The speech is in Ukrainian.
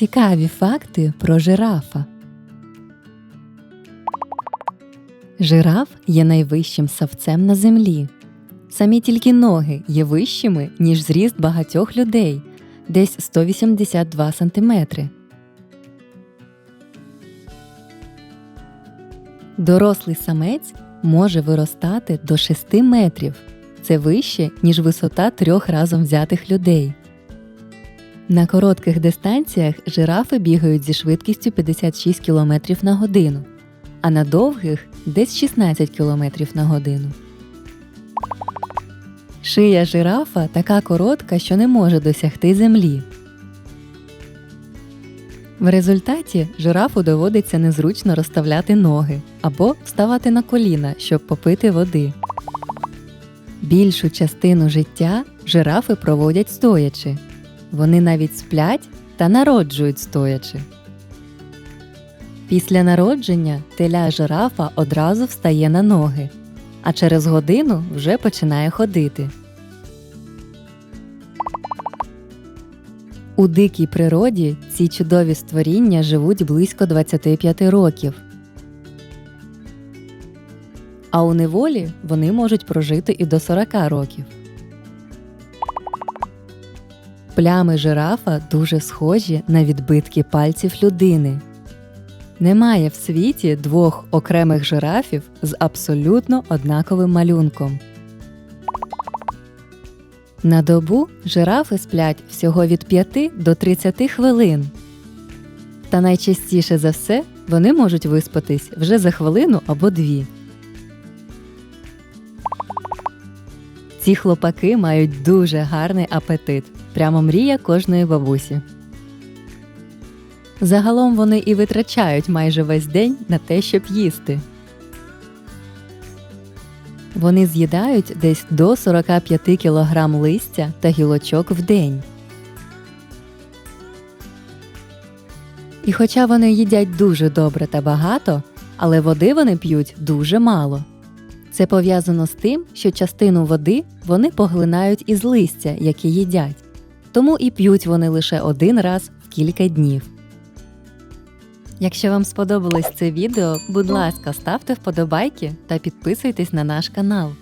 Цікаві факти про жирафа. Жираф є найвищим савцем на землі. Самі тільки ноги є вищими, ніж зріст багатьох людей десь 182 см. Дорослий самець може виростати до 6 метрів. Це вище, ніж висота трьох разом взятих людей. На коротких дистанціях жирафи бігають зі швидкістю 56 км на годину, а на довгих десь 16 км на годину. Шия жирафа така коротка, що не може досягти землі. В результаті жирафу доводиться незручно розставляти ноги або вставати на коліна, щоб попити води. Більшу частину життя жирафи проводять стоячи. Вони навіть сплять та народжують стоячи. Після народження теля жирафа одразу встає на ноги, а через годину вже починає ходити. У дикій природі ці чудові створіння живуть близько 25 років. А у неволі вони можуть прожити і до 40 років. Плями жирафа дуже схожі на відбитки пальців людини. Немає в світі двох окремих жирафів з абсолютно однаковим малюнком. На добу жирафи сплять всього від 5 до 30 хвилин. Та найчастіше за все вони можуть виспатись вже за хвилину або дві. Ці хлопаки мають дуже гарний апетит. Прямо мрія кожної бабусі. Загалом вони і витрачають майже весь день на те, щоб їсти. Вони з'їдають десь до 45 кг листя та гілочок в день. І хоча вони їдять дуже добре та багато, але води вони п'ють дуже мало. Це пов'язано з тим, що частину води вони поглинають із листя, яке їдять, тому і п'ють вони лише один раз в кілька днів. Якщо вам сподобалось це відео, будь ласка, ставте вподобайки та підписуйтесь на наш канал.